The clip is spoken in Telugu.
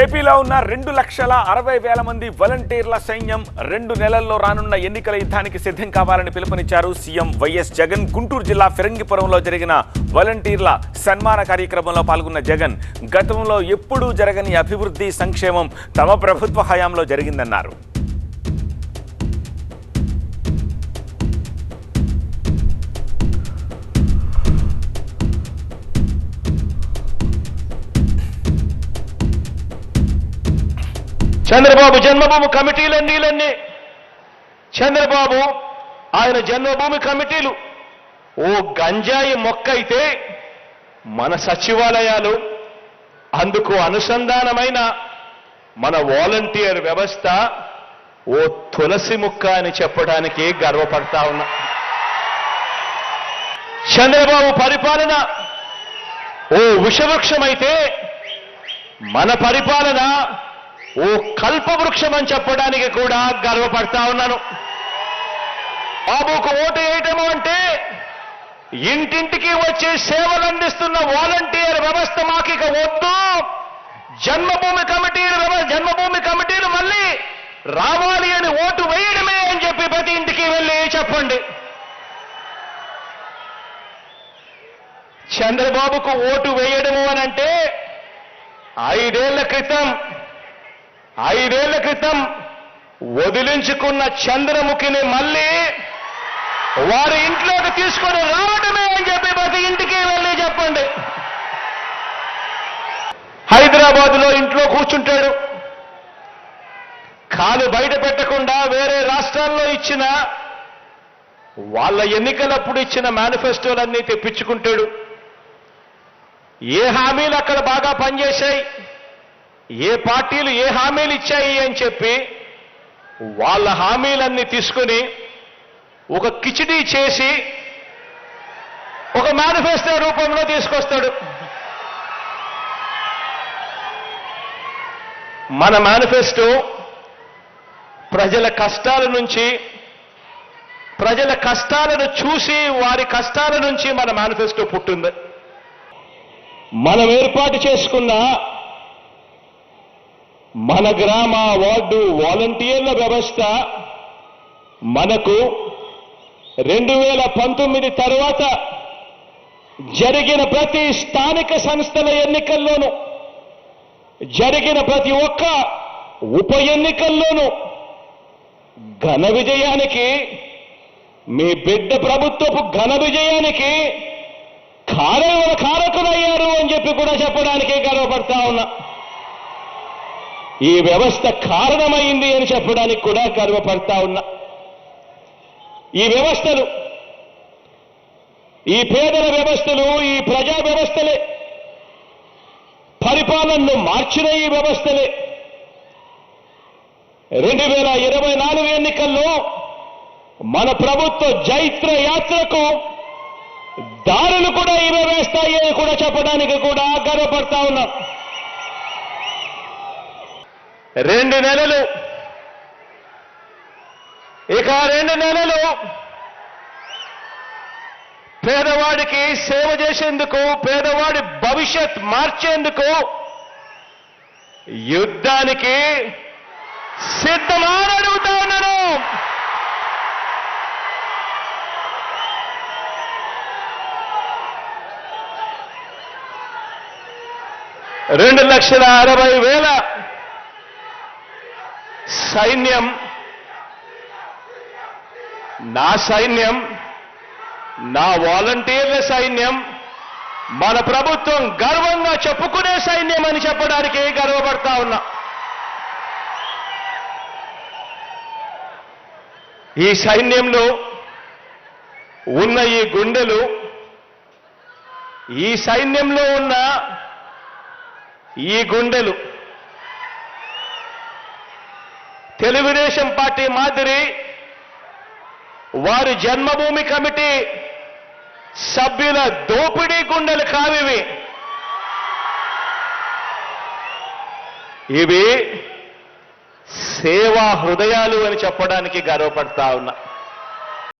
ఏపీలో ఉన్న రెండు లక్షల అరవై వేల మంది వాలంటీర్ల సైన్యం రెండు నెలల్లో రానున్న ఎన్నికల యుద్ధానికి సిద్ధం కావాలని పిలుపునిచ్చారు సీఎం వైఎస్ జగన్. గుంటూరు జిల్లా ఫిరంగిపురంలో జరిగిన వాలంటీర్ల సన్మాన కార్యక్రమంలో పాల్గొన్న జగన్ గతంలో ఎప్పుడూ జరగని అభివృద్ధి సంక్షేమం తమ ప్రభుత్వ హయాంలో జరిగిందన్నారు. చంద్రబాబు జన్మభూమి కమిటీలన్నీలన్నీ చంద్రబాబు ఆయన జన్మభూమి కమిటీలు. ఓ గంజాయి మొక్క అయితే మన సచివాలయాలు అందుకు అనుసంధానమైన మన వాలంటీర్ వ్యవస్థ ఓ తులసి ముక్క అని చెప్పడానికి గర్వపడతా ఉన్నా. చంద్రబాబు పరిపాలన ఓ విషవృక్షమైతే మన పరిపాలన ఓ కల్పవృక్షం అని చెప్పడానికి కూడా గర్వపడతా ఉన్నాను. బాబుకు ఓటు వేయటము అంటే ఇంటింటికి వచ్చి సేవలు అందిస్తున్న వాలంటీర్ వ్యవస్థ మాకు ఇక వద్దు. జన్మభూమి కమిటీలు జన్మభూమి కమిటీలు మళ్ళీ రావాలి అని ఓటు వేయడమే అని చెప్పి ప్రతి ఇంటికి వెళ్ళి చెప్పండి. చంద్రబాబుకు ఓటు వేయడము అని అంటే ఐదేళ్ళ క్రితం ఐదేళ్ళ క్రితం వదిలించుకున్న చంద్రముఖిని మళ్ళీ వారి ఇంట్లోకి తీసుకొని రావడమే అని చెప్పి ప్రతి ఇంటికి వెళ్ళి చెప్పండి. హైదరాబాద్లో ఇంట్లో కూర్చుంటాడు. కాలు బయట పెట్టకుండా వేరే రాష్ట్రాల్లో ఇచ్చిన వాళ్ళ ఎన్నికలప్పుడు ఇచ్చిన మేనిఫెస్టోలన్నీ తెప్పించుకుంటాడు. ఏ హామీలు అక్కడ బాగా పనిచేశాయి? ఏ పార్టీలు ఏ హామీలు ఇచ్చాయి అని చెప్పి వాళ్ళ హామీలన్నీ తీసుకుని ఒక కిచిడీ చేసి ఒక మేనిఫెస్టో రూపంలో తీసుకొస్తాడు. మన మేనిఫెస్టో ప్రజల కష్టాల నుంచి ప్రజల కష్టాలను చూసి వారి కష్టాల నుంచి మన మేనిఫెస్టో పుట్టింది. మనం ఏర్పాటు చేసుకున్న మన గ్రామ వార్డు వాలంటీర్ల వ్యవస్థ మనకు రెండు వేల పంతొమ్మిది తర్వాత జరిగిన ప్రతి స్థానిక సంస్థల ఎన్నికల్లోనూ జరిగిన ప్రతి ఒక్క ఉప ఎన్నికల్లోనూ ఘన విజయానికి మీ బిడ్డ ప్రభుత్వపు ఘన విజయానికి కారణ కారకులయ్యారు అని చెప్పి కూడా చెప్పడానికి గర్వపడతా ఉన్నా. ఈ వ్యవస్థ కారణమైంది అని చెప్పడానికి కూడా గర్వపడతా ఉన్నా. ఈ వ్యవస్థలు ఈ పేదల వ్యవస్థలు ఈ ప్రజా వ్యవస్థలే పరిపాలనను మార్చిన ఈ వ్యవస్థలే. రెండు వేల ఇరవై నాలుగు ఎన్నికల్లో మన ప్రభుత్వ జైత్ర యాత్రకు దారులు కూడా ఇవే వేస్తాయి అని కూడా చెప్పడానికి కూడా గర్వపడతా ఉన్నాం. రెండు నెలలు. ఇక రెండు నెలలు. పేదవాడికి సేవ చేసేందుకు పేదవాడి భవిష్యత్ మార్చేందుకు యుద్ధానికి సిద్ధమా అడుగుతా ఉన్నాను. రెండు లక్షల అరవై వేల సైన్యం నా సైన్యం నా వాలంటీర్ల సైన్యం మన ప్రభుత్వం గర్వంగా చెప్పుకునే సైన్యం అని చెప్పడానికి గర్వపడతా ఉన్నా. ఈ సైన్యంలో ఉన్న ఈ గుండెలు ఈ సైన్యంలో ఉన్న ఈ గుండెలు తెలుగుదేశం పార్టీ మాదిరి వారి జన్మభూమి కమిటీ సభ్యుల దోపిడీ గుండెలు కావివి. ఇవి సేవా హృదయాలు అని చెప్పడానికి గర్వపడతా ఉన్నా.